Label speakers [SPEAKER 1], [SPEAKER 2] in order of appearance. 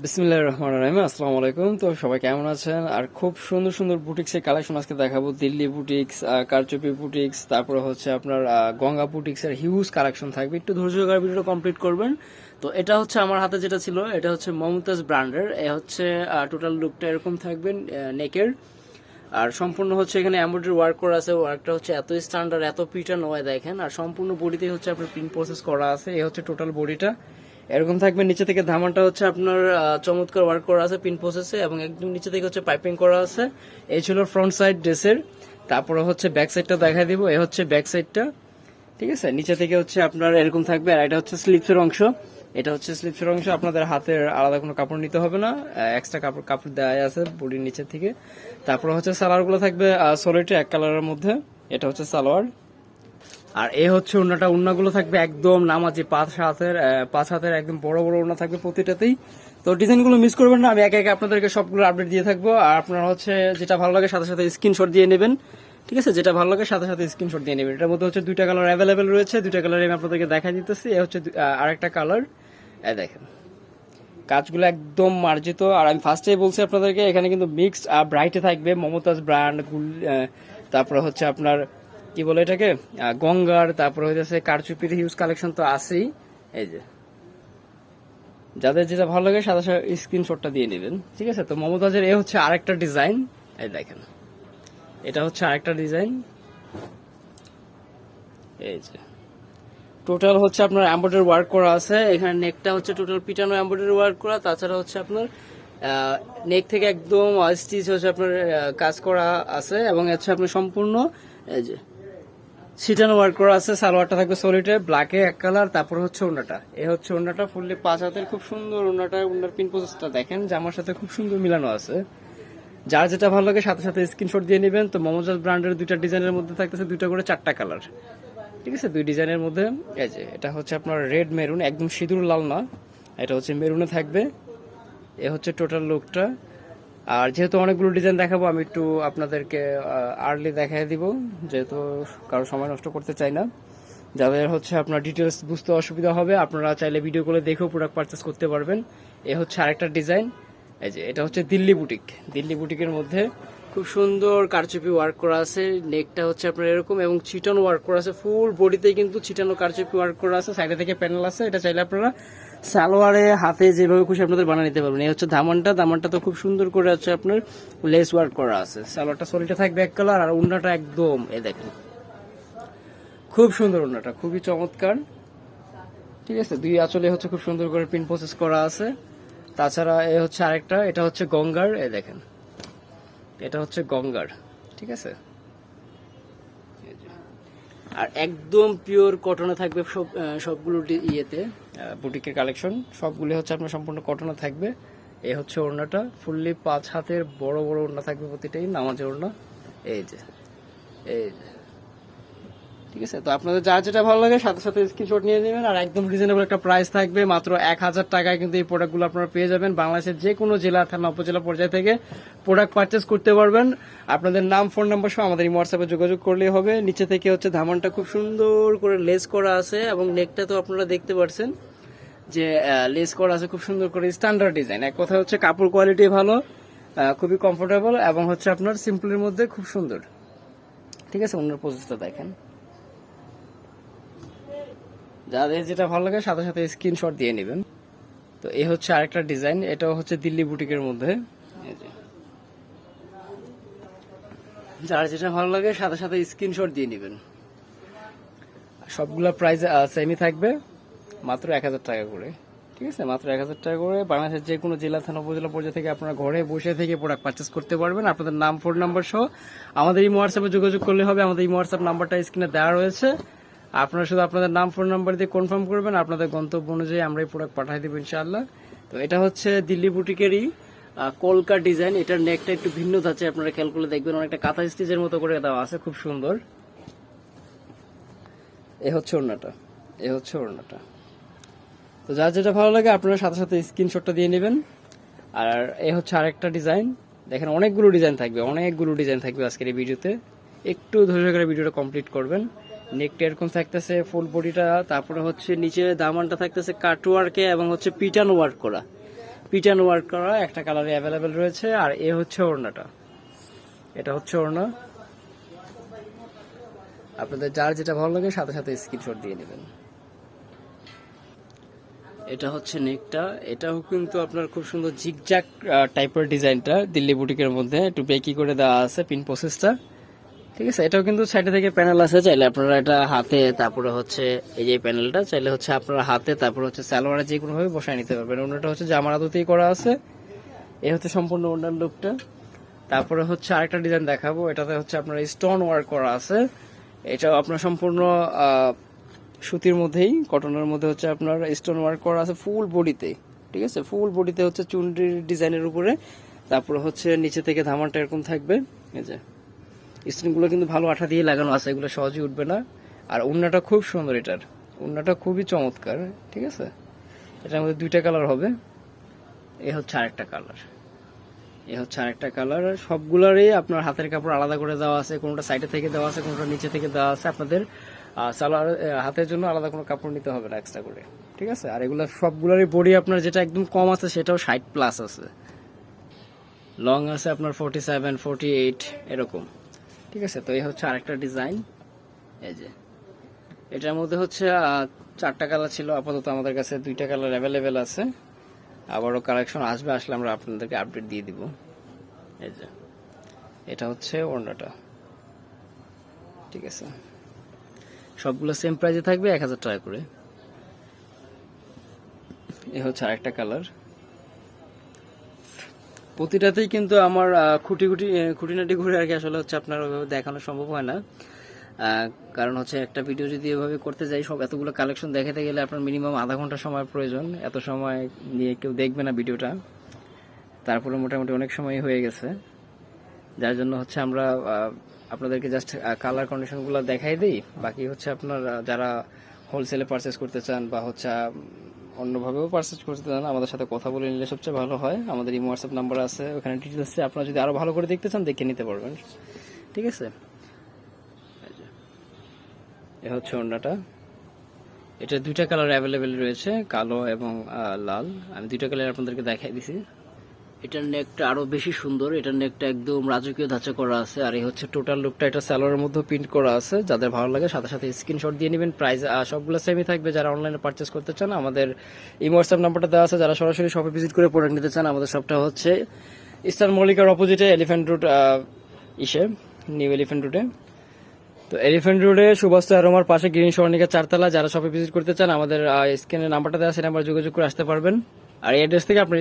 [SPEAKER 1] বিসমিল্লাহ রহমান রহিম, আসসালামু আলাইকুম। তো সবাই কেমন আছেন? আর খুব সুন্দর সুন্দর বুটিক্সের কালেকশন আজকে দেখাবো। দিল্লি বুটিক্স কারচুপি বুটিক্স, তারপরে হচ্ছে আপনার গঙ্গা বুটিক্স এর হিউজ কালেকশন থাকবে। একটু ধৈর্য সহকারে ভিডিওটা কমপ্লিট করবেন। তো এটা হচ্ছে আমার হাতে যেটা ছিল, এটা হচ্ছে মমতাজ ব্র্যান্ডের। এ হচ্ছে টোটাল লুকটা এরকম থাকবে নেকের। আর সম্পূর্ণ হচ্ছে এখানে এমব্রয়ডারি ওয়ার্ক করা আছে ওয়ার্কটা হচ্ছে এত স্ট্যান্ডার্ড এত পিটা নয় দেখেন। আর সম্পূর্ণ বডিতে হচ্ছে আপনার প্রিন্ট প্রসেস করা আছে। এই হচ্ছে টোটাল বডিটা। এরকম থাকবে, নিচে থেকে ধামানটা হচ্ছে আপনার চমৎকার ওয়ার্ক করা আছে পিন প্রসেসে এবং একদম নিচে থেকে হচ্ছে পাইপিং করা আছে। এই ছিল ফ্রন্ট সাইড ড্রেসের তারপরে হচ্ছে ব্যাক সাইডটা দেখা দিব, এ হচ্ছে ব্যাক সাইডটা ঠিক আছে? নিচে থেকে হচ্ছে আপনার এরকম থাকবে, আর এটা হচ্ছে স্লিপসের অংশ। এটা হচ্ছে স্লিপসের অংশ, আপনাদের হাতের আলাদা কোনো কাপড় নিতে হবে না। এক্সট্রা কাপড় কাপড় দেওয়া আছে বডির নিচে থেকে। তারপরে হচ্ছে সালোয়ারগুলো থাকবে সলিডে এক কালারের মধ্যে। এটা হচ্ছে সালোয়ার। আর এ হচ্ছে ওড়নাটা। ওড়নাগুলো থাকবে একদম নামাজি পাঁচ হাতের পাঁচ হাতের একদম বড় বড় ওড়না থাকবে প্রতিটাতেই। তো ডিজাইনগুলো মিস করবেন না, আমি একে একে আপনাদেরকে সবগুলো আপডেট দিয়ে থাকব। আর আপনারা হচ্ছে যেটা ভালো লাগে সাথে সাথে স্ক্রিনশট দিয়ে নেবেন। ঠিক আছে? যেটা ভালো লাগে সাথে সাথে স্ক্রিনশট দিয়ে নেবেন। এটার মধ্যে হচ্ছে দুইটা কালার অ্যাভেলেবেল রয়েছে। দুইটা কালার আমি আপনাদেরকে দেখা দিতেছি। এ হচ্ছে আরেকটা কালার দেখেন। কাজগুলো একদম মার্জিত। আর আমি ফার্স্টেই বলছি আপনাদেরকে, এখানে কিন্তু মিক্সড আর ব্রাইটে থাকবে। মমতাজ ব্র্যান্ড গুল তারপরে হচ্ছে আপনার কি বলে এটাকে? গঙ্গার, তারপরে হচ্ছে কারচুপির হিউজ কালেকশন তো আছেই। এই যে। যাদের যেটা ভালো লাগে সাদা স্ক্রিনশটটা দিয়ে নেবেন। ঠিক আছে? তো মমতাজের এ হচ্ছে আরেকটা ডিজাইন এই দেখেন। এটা হচ্ছে আরেকটা ডিজাইন এই যে। টোটাল হচ্ছে আপনার এমব্রয়ডারি ওয়ার্ক করা আছে। এখানে নেকটা হচ্ছে টোটাল পিটানো এমব্রয়ডারি ওয়ার্ক করা। তাছাড়া হচ্ছে আপনার নেক থেকে একদম স্টিচ হচ্ছে আপনার কাজ করা আছে এবং হচ্ছে আপনার সম্পূর্ণ, এই যে। সিটানো ওয়ার্ক করা আছে, সালোয়ারটা থাকবে সলিডে ব্ল্যাকে এক কালার তারপর হচ্ছে ওনাটা এ হচ্ছে ওনাটা ফুললি পাঁচ হাতের, খুব সুন্দর ওনাটা ওনার পিন প্রসেসটা দেখেন, জামার সাথে খুব সুন্দর মিলানো আছে। যার যেটা ভালো লাগে সাথে সাথে স্ক্রিনশট দিয়ে নেবেন। তো মমতাজ ব্র্যান্ডের দুইটা ডিজাইনের মধ্যে থাকতেছে দুইটা করে চারটা কালার ঠিক আছে? দুই ডিজাইনের মধ্যে, এই যে, এটা হচ্ছে আপনার রেড মেরুন একদম সিঁদুর লাল না, এটা হচ্ছে মেরুনে থাকবে। এ হচ্ছে টোটাল লুকটা আর যেহেতু অনেকগুলো ডিজাইন দেখাবো, আমি একটু আপনাদেরকে আর্লি দেখাই দিব। যেহেতু কারও সময় নষ্ট করতে চাই না। যাদের হচ্ছে আপনার ডিটেলস বুঝতে অসুবিধা হবে, আপনারা চাইলে ভিডিও করে দেখেও প্রোডাক্ট পারচেস করতে পারবেন। এ হচ্ছে আরেকটা ডিজাইন এই যে, এটা হচ্ছে দিল্লি বুটিক দিল্লি বুটিকের মধ্যে খুব সুন্দর কারচুপি ওয়ার্ক করা আছে। নেকটা হচ্ছে আপনার এরকম এবং চিটানো ওয়ার্ক করা আছে। ফুল বডিতে কিন্তু চিটানো কারচুপি ওয়ার্ক করা আছে। সাইডে থেকে প্যানেল আছে। এটা চাইলে আপনারা সালোয়ারে, হাতে যেভাবে খুশি আপনাদের বানিয়ে নিতে পারবেন। এই হচ্ছে ধামানটা। ধামানটা তো খুব সুন্দর করে আছে আপনার লেস ওয়ার্ক করা আছে। সালোয়ারটা সলিটা থাকবে এক কালার আর উন্নাটা একদম এ দেখেন। খুব সুন্দর উন্নাটা, খুবই চমৎকার। ঠিক আছে? দুই আঁচলে হচ্ছে খুব সুন্দর করে পিন প্রসেস করা আছে। তাছাড়া এ হচ্ছে আরেকটা, এটা হচ্ছে গঙ্গার এ দেখেন। এটা হচ্ছে গঙ্গার, ঠিক আছে। আর একদম পিওর কটনে থাকবে সব সবগুলো ইয়েতে। বুটিকের কালেকশন সবগুলি হচ্ছে আপনার সম্পূর্ণ কটনে থাকবে। এ হচ্ছে ওড়নাটা ফুললি পাঁচ হাতের বড় বড় ওড়না থাকবে প্রতিটাই, নামাজের ওড়না। এই যে এই যে। ঠিক আছে? তো আপনাদের যা যেটা ভালো লাগে সাথে সাথে স্ক্রিনশট নিয়ে নেবেন। আর একদম রিজনেবল একটা প্রাইস থাকবে, মাত্র এক হাজার টাকায় কিন্তু এই প্রোডাক্টগুলো আপনারা পেয়ে যাবেন। বাংলাদেশের যে কোনো জেলা, থানা, উপজেলা পর্যায় থেকে প্রোডাক্ট পারচেস করতে পারবেন। আপনাদের নাম ফোন নাম্বার সহ আমাদের হোয়াটসঅ্যাপে যোগাযোগ করলেই হবে। নিচে থেকে হচ্ছে ধামানটা খুব সুন্দর করে লেস করা আছে এবং নেকটা তো আপনারা দেখতে পাচ্ছেন যে লেস করা আছে খুব সুন্দর করে স্ট্যান্ডার্ড ডিজাইন এক কথা হচ্ছে কাপড় কোয়ালিটি ভালো খুবই কমফোর্টেবল এবং হচ্ছে আপনার সিম্পলের মধ্যে খুব সুন্দর। ঠিক আছে? অন্য প্রসেসটা দেখেন। যাদের যেটা ভালো লাগে সাথে সাথে স্ক্রিনশট দিয়ে নেবেন। তো এই হচ্ছে আরেকটা ডিজাইন এটাও হচ্ছে দিল্লি বুটিকের মধ্যে। যার যেটা ভালো লাগে সাথে সাথে স্ক্রিনশট দিয়ে নেবেন। সবগুলা প্রাইস সেমই থাকবে, মাত্র এক হাজার টাকা করে। ঠিক আছে? মাত্র এক হাজার টাকা করে। বাংলাদেশের যে কোনো জেলা, থানা, উপজেলা পর্যায়ে থেকে আপনারা ঘরে বসে থেকে প্রোডাক্ট পারচেস করতে পারবেন। আপনাদের নাম ফোন নাম্বার সহ আমাদের এই হোয়াটসঅ্যাপে যোগাযোগ করলে হবে। আমাদের এই হোয়াটসঅ্যাপ নাম্বারটা স্ক্রিনে দেওয়া রয়েছে। আপনারা শুধু আপনাদের নাম ফোন নাম্বার দিয়ে কনফার্ম করবেন, আপনাদের গন্তব্য অনুযায়ী আমরা এই প্রোডাক্ট পাঠিয়ে দেবো ইনশাআল্লাহ। তো এটা হচ্ছে দিল্লি বুটিকেরই কলকা ডিজাইন এটার নেকটা একটু ভিন্ন থাকছে আপনারা খেয়াল করলে দেখবেন অনেকটা কাঁথা স্টিচের মতো করে দেওয়া আছে, খুব সুন্দর। এ হচ্ছে ওড়নাটা, এ হচ্ছে ওড়নাটা। তো যার যেটা ভালো লাগে, আপনারা সাথে সাথে স্ক্রিনশটটা দিয়ে নেবেন। আর এ হচ্ছে আরেকটা ডিজাইন দেখেন অনেকগুলো ডিজাইন থাকবে, অনেকগুলো ডিজাইন থাকবে আজকের এই ভিডিওতে। একটু ধৈর্য করে ভিডিওটা কমপ্লিট করবেন। নেকটা এরকম থাকতেছে ফুল বডিটা তারপরে হচ্ছে নিচে দামানটা থাকতেছে কাটওয়ার্কে এবং হচ্ছে পিটান ওয়ার্ক করা। পিটান ওয়ার্ক করা, একটা কালারে অ্যাভেলেবেল রয়েছে, আর এ হচ্ছে ওড়নাটা। এটা হচ্ছে ওড়না। আপনাদের যার যেটা ভালো লাগে, সাথে সাথে স্ক্রিনশট দিয়ে নেবেন। এটা হচ্ছে নেকটা এটাও কিন্তু আপনার খুব সুন্দর জিগজ্যাক টাইপের ডিজাইনটা দিল্লি বুটিকের মধ্যে। একটু বেকি করে দেওয়া আছে পিন প্রসেসটা ঠিক আছে, এটাও কিন্তু সাইডে থেকে প্যানেল আছে, চাইলে আপনারা এটা হাতে, তারপরে হচ্ছে এই যে প্যানেলটা চাইলে হচ্ছে আপনারা হাতে, তারপরে হচ্ছে সালোয়ারে যে কোনো ভাবে বসায় নিতে পারবেন। অন্যটা হচ্ছে জামার আদতেই করা আছে। এই হচ্ছে সম্পূর্ণ অন্যান্য লুকটা। তারপরে হচ্ছে আরেকটা ডিজাইন দেখাবো। এটাতে হচ্ছে আপনার স্টোন ওয়ার্ক করা আছে। এটাও আপনার সম্পূর্ণ সুতির মধ্যেই কটনের মধ্যে হচ্ছে আপনার স্টোন ওয়ার্ক করা আছে ফুল বডিতে ঠিক আছে ফুল বডিতে হচ্ছে চুনরির ডিজাইনের উপরে। তারপরে হচ্ছে নিচে থেকে ধামানটা এরকম থাকবে। এই যে। স্টোনগুলো কিন্তু ভালো আঠা দিয়ে লাগানো আছে, এগুলো সহজে উঠবে না। আর উন্নাটা খুব সুন্দর এটার। উন্নাটা খুবই চমৎকার, ঠিক আছে? এটার মধ্যে দুইটা কালার হবে। এ হচ্ছে আরেকটা কালার। এ হচ্ছে আরেকটা কালার। সবগুলারই আপনার হাতের কাপড় আলাদা করে দেওয়া আছে, কোনোটা সাইডে থেকে দেওয়া আছে, কোনোটা নিচে থেকে দেওয়া আছে। আপনাদের সালোয়ার হাতের জন্য আলাদা কোনো কাপড় নিতে হবে না এক্সট্রা করে, ঠিক আছে? আর এগুলো সবগুলারই বডি আপনার যেটা একদম কম আছে, সেটাও ষাট প্লাস আছে। লং আছে আপনার ফোরটি সেভেন ফোরটি এইট এরকম। ঠিক আছে, তো এই হচ্ছে আরেকটা ডিজাইন এই যে, এটার মধ্যে হচ্ছে চারটা কালার ছিল, আপাতত আমাদের কাছে দুইটা কালার অ্যাভেলেবেল আছে। আবারও কালেকশন আসবে, আসলে আমরা আপনাদেরকে আপডেট দিয়ে দিব। এই যে, এটা হচ্ছে ওড়নাটা। ঠিক আছে, সবগুলো সেম প্রাইসে থাকবে, এক হাজার টাকা করে। এ হচ্ছে আরেকটা কালার প্রতিটাতেই কিন্তু আমার খুঁটি খুঁটি খুঁটিনাটি ঘুরে আর কি আসলে হচ্ছে আপনার ওইভাবে দেখানো সম্ভব হয় না। কারণ হচ্ছে একটা ভিডিও যদি এভাবে করতে যাই, সব এতগুলো কালেকশন দেখাতে গেলে আপনার মিনিমাম আধা ঘণ্টা সময় প্রয়োজন। এত সময় নিয়ে কেউ দেখবে না ভিডিওটা তারপরে মোটামুটি অনেক সময় হয়ে গেছে। যার জন্য হচ্ছে আমরা আপনাদেরকে জাস্ট কালার কন্ডিশনগুলো দেখাই দিই। বাকি হচ্ছে আপনার যারা হোলসেলে পারচেস করতে চান বা হচ্ছে অন্যভাবেও পার্সেস করতে চান, আমাদের সাথে কথা বলে নিলে সবচেয়ে ভালো হয়। আমাদের এই হোয়াটসঅ্যাপ নাম্বার আছে, ওখানে ডিটেলসে আপনারা যদি আরও ভালো করে দেখতে চান, দেখে নিতে পারবেন। ঠিক আছে? এ হচ্ছে অন্যটা এটা দুইটা কালার অ্যাভেলেবেল রয়েছে, কালো এবং লাল। আমি দুইটা কালার আপনাদেরকে দেখাই দিছি। এটার নেকটা আরও বেশি সুন্দর, এটার নেকটা একদম রাজকীয় ধাঁচা করা আছে, আর এই হচ্ছে টোটাল লুকটা এটা স্যালোয়ারের মধ্যে প্রিন্ট করা আছে, যাদের ভালো লাগে সাথে সাথে স্ক্রিনশট দিয়ে নেবেন প্রাইস সবগুলো সেমই থাকবে, যারা অনলাইনে পারচেস করতে চান, আমাদের এই হোয়াটসঅ্যাপ নাম্বারটা দেওয়া আছে, যারা সরাসরি শপে ভিজিট করে প্রোডাক্ট নিতে চান, আমাদের শপটা হচ্ছে ইস্টার্ন মল্লিকার অপোজিটে এলিফ্যান্ট রুট ইসে নিউ এলিফ্যান্ট রুটে তো এলিফ্যান্ট রোডে সুভাষ আরোমার পাশে গ্রিন স্বর্ণিকা চারতলা, যারা শপে ভিজিট করতে চান, আমাদের স্ক্রিনের নাম্বারটা দেওয়া আছে নাম্বার যোগাযোগ করে আসতে পারবেন। আর এই অ্যাড্রেস থেকে আপনি